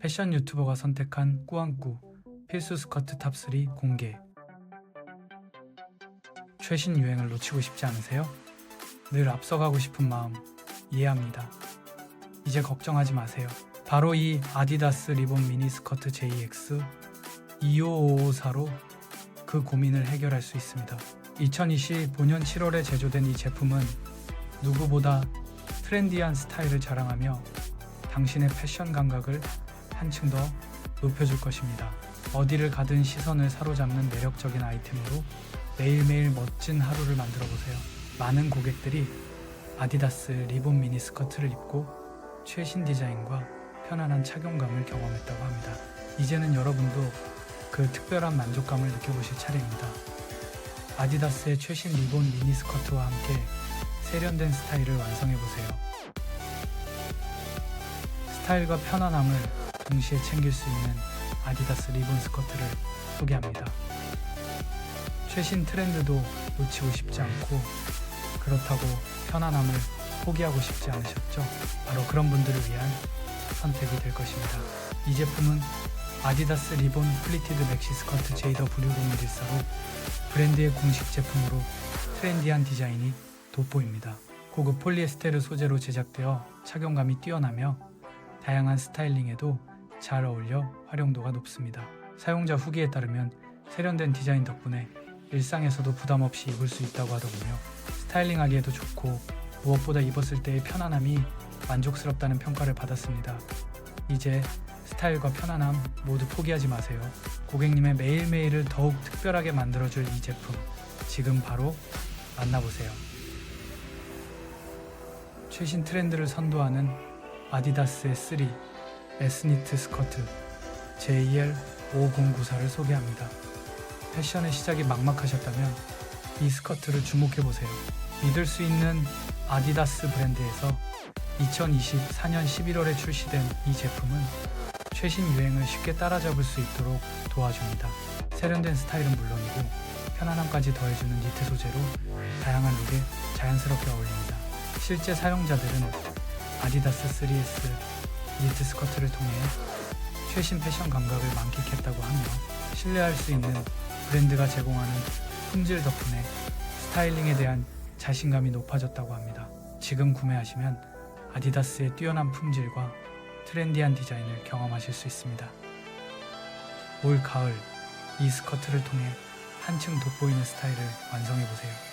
패션 유튜버가 선택한 꾸안꾸 필수 스커트 탑3 공개. 최신 유행을 놓치고 싶지 않으세요? 늘 앞서가고 싶은 마음 이해합니다. 이제 걱정하지 마세요. 바로 이 아디다스 리본 미니 스커트 JX 25554로 그 고민을 해결할 수 있습니다. 2025년 7월에 제조된 이 제품은 누구보다 트렌디한 스타일을 자랑하며 당신의 패션 감각을 한층 더 높여줄 것입니다. 어디를 가든 시선을 사로잡는 매력적인 아이템으로 매일매일 멋진 하루를 만들어 보세요. 많은 고객들이 아디다스 리본 미니 스커트를 입고 최신 디자인과 편안한 착용감을 경험했다고 합니다. 이제는 여러분도 그 특별한 만족감을 느껴보실 차례입니다. 아디다스의 최신 리본 미니 스커트와 함께 세련된 스타일을 완성해 보세요. 스타일과 편안함을 동시에 챙길 수 있는 아디다스 리본 스커트를 소개합니다. 최신 트렌드도 놓치고 싶지 않고 그렇다고 편안함을 포기하고 싶지 않으셨죠? 바로 그런 분들을 위한 선택이 될 것입니다. 이 제품은 아디다스 리본 플리티드 맥시 스커트 JW0114로 브랜드의 공식 제품으로 트렌디한 디자인이 돋보입니다. 고급 폴리에스테르 소재로 제작되어 착용감이 뛰어나며 다양한 스타일링에도 잘 어울려 활용도가 높습니다. 사용자 후기에 따르면 세련된 디자인 덕분에 일상에서도 부담 없이 입을 수 있다고 하더군요. 스타일링하기에도 좋고 무엇보다 입었을 때의 편안함이 만족스럽다는 평가를 받았습니다. 이제 스타일과 편안함 모두 포기하지 마세요. 고객님의 매일매일을 더욱 특별하게 만들어줄 이 제품 지금 바로 만나보세요. 최신 트렌드를 선도하는 아디다스의 3 에스니트 스커트 JL 5094를 소개합니다. 패션의 시작이 막막하셨다면 이 스커트를 주목해보세요. 믿을 수 있는 아디다스 브랜드에서 2024년 11월에 출시된 이 제품은 최신 유행을 쉽게 따라잡을 수 있도록 도와줍니다. 세련된 스타일은 물론이고 편안함까지 더해주는 니트 소재로 다양한 룩에 자연스럽게 어울립니다. 실제 사용자들은 아디다스 3S 니트 스커트를 통해 최신 패션 감각을 만끽했다고 하며 신뢰할 수 있는 브랜드가 제공하는 품질 덕분에 스타일링에 대한 자신감이 높아졌다고 합니다. 지금 구매하시면 아디다스의 뛰어난 품질과 트렌디한 디자인을 경험하실 수 있습니다. 올 가을 이 스커트를 통해 한층 돋보이는 스타일을 완성해 보세요.